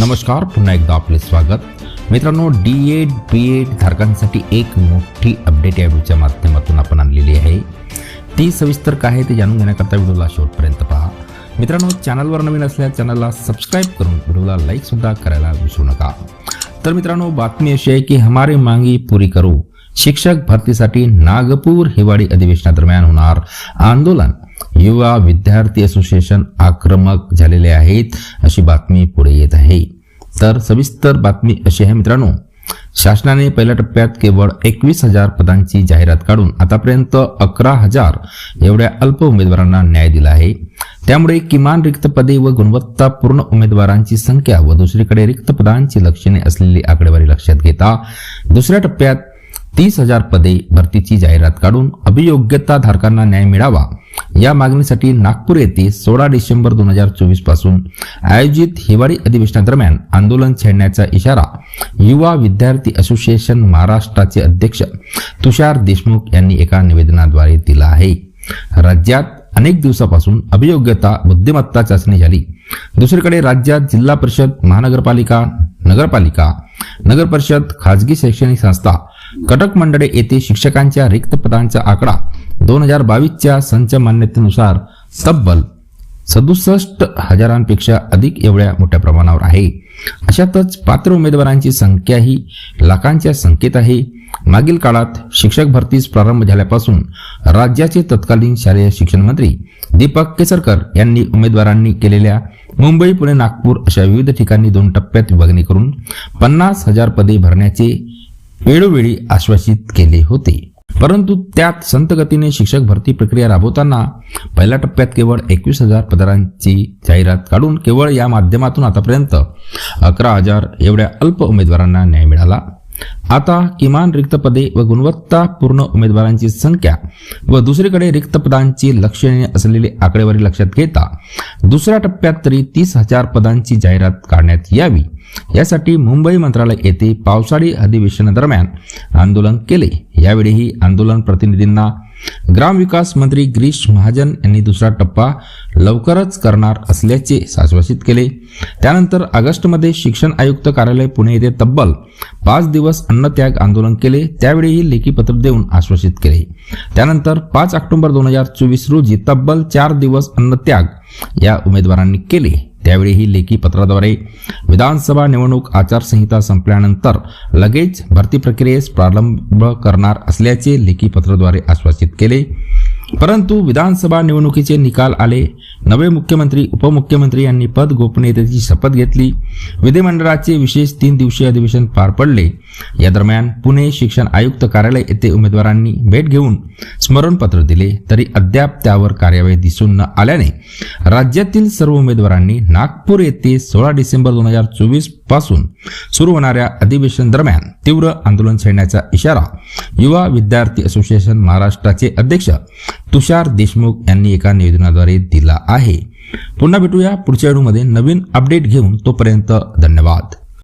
नमस्कार पुन्हा एकदा आपले स्वागत. मित्रांनो डी एड बी एड धारकांसाठी एक मोठी अपडेट या व्हिडिओच्या माध्यमातून आपण आणलेली आहे. ती सविस्तर काय आहे ते जाणून घेण्याकरता व्हिडिओला शेवटपर्यंत पहा. मित्रांनो चॅनलवर नवीन असल्यास चॅनलला सबस्क्राईब करून व्हिडिओला लाईकसुद्धा करायला विसरू नका. तर मित्रांनो बातमी अशी आहे की हमारी मांगी पुरी करू. शिक्षक भरतीसाठी नागपूर हिवाळी अधिवेशनादरम्यान होणार आंदोलन. युवा विद्यार्थी असोसिएशन आक्रमक झालेले आहेत अशी बातमी पुढे येत आहे. तर सविस्तर बातमी अशी आहे मित्रांनो. शासनाने पहिल्या टप्प्यात केवळ एकवीस हजार पदांची जाहिरात काढून आतापर्यंत अकरा हजार एवढ्या अल्प उमेदवारांना न्याय दिला आहे. त्यामुळे किमान रिक्त पदे व गुणवत्तापूर्ण उमेदवारांची संख्या व दुसरीकडे रिक्त पदांची लक्षणे असलेली आकडेवारी लक्षात घेता दुसऱ्या टप्प्यात तीस हजार पदे भरतीची जाहिरात काढून अभियोग्यता धारकांना न्याय मिळावा या मागणीसाठी नागपूर येथे सोळा डिसेंबर दोन हजार चोवीसपासून आयोजित हिवाळी अधिवेशनादरम्यान आंदोलन छेडण्याचा इशारा युवा विद्यार्थी असोसिएशन महाराष्ट्राचे अध्यक्ष तुषार देशमुख यांनी एका निवेदनाद्वारे दिला आहे. राज्यात अनेक दिवसापासून अभियोग्यता बुद्धिमत्ता चाचणी झाली. दुसरीकडे राज्यात जिल्हा परिषद महानगरपालिका नगरपालिका नगर परिषद खाजगी शैक्षणिक संस्था कटक मंडळे येथे शिक्षकांच्या रिक्त पदांचा आकडा दोन हजार बावीसच्या संच मान्यतेनुसार तब्बल सदुसष्ट हजारांपेक्षा अधिक एवढ्या मोठ्या प्रमाणावर आहे. अशातच पात्र उमेदवारांची संख्याही लाखांच्या संख्येत आहे. मागील काळात शिक्षक भरतीस प्रारंभ झाल्यापासून राज्याचे तत्कालीन शालेय शिक्षण मंत्री दीपक केसरकर यांनी उमेदवारांनी केलेल्या मुंबई पुणे नागपूर अशा विविध ठिकाणी दोन टप्प्यात विभागणी करून पन्नास हजार पदे भरण्याचे वेळोवेळी आश्वासित केले होते. परंतु त्यात संतगतीने शिक्षक भरती प्रक्रिया राबवताना पहिल्या टप्प्यात केवळ एकवीस हजार पदांची जाहिरात काढून केवळ या माध्यमातून आतापर्यंत अकरा हजार एवढ्या अल्प उमेदवारांना न्याय मिळाला. आता किमान रिक्त पदे व गुणवत्तापूर्ण उमेदवारांची संख्या व दुसरीकडे रिक्त पदांची लक्षणीय असलेली आकडेवारी लक्षात घेता दुसऱ्या टप्प्यात तरी तीस हजार पदांची जाहिरात काढण्यात यावी. यासाठी मुंबई मंत्रालय येथे पावसाळी अधिवेशनादरम्यान आंदोलन केले. यावेळीही आंदोलन प्रतिनिधींना ग्रामविकास मंत्री गिरीश महाजन यांनी दुसरा टप्पा लवकरच करणार असल्याचे आश्वासित केले. त्यानंतर ऑगस्टमध्ये शिक्षण आयुक्त कार्यालय पुणे येथे तब्बल पाच दिवस अन्नत्याग आंदोलन केले. त्यावेळीही लेखी पत्र देऊन आश्वासित केले. त्यानंतर पाच ऑक्टोबर दोन हजार चोवीस रोजी तब्बल चार दिवस अन्नत्याग या उमेदवारांनी केले. त्यावेळीही लेखी पत्राद्वारे विधानसभा निवडणूक आचारसंहिता संपल्यानंतर लगेच भरती प्रक्रियेस प्रारंभ करणार असल्याचे लेखी पत्राद्वारे आश्वासित केले. परंतु विधानसभा निवडणुकीचे निकाल आले. नवे मुख्यमंत्री उपमुख्यमंत्री यांनी पद गोपनीयतेची शपथ घेतली. विधिमंडळाचे विशेष तीन दिवसीय अधिवेशन पार पडले. या दरम्यान पुणे शिक्षण आयुक्त कार्यालय येथे उमेदवारांनी भेट घेऊन स्मरणपत्र दिले. तरी अद्याप त्यावर कार्यवाही दिसून न आल्याने राज्यातील सर्व उमेदवारांनी नागपूर येथे सोळा डिसेंबर दोन हजार चोवीसपासून सुरू होणाऱ्या अधिवेशन दरम्यान तीव्र आंदोलन छेडण्याचा इशारा युवा विद्यार्थी असोसिएशन महाराष्ट्राचे अध्यक्ष तुषार देशमुख यांनी एका निवेदनाद्वारे दिला आहे. पुन्हा भेटूया पुढच्या व्हिडिओमध्ये नवीन अपडेट घेऊन तोपर्यंत धन्यवाद.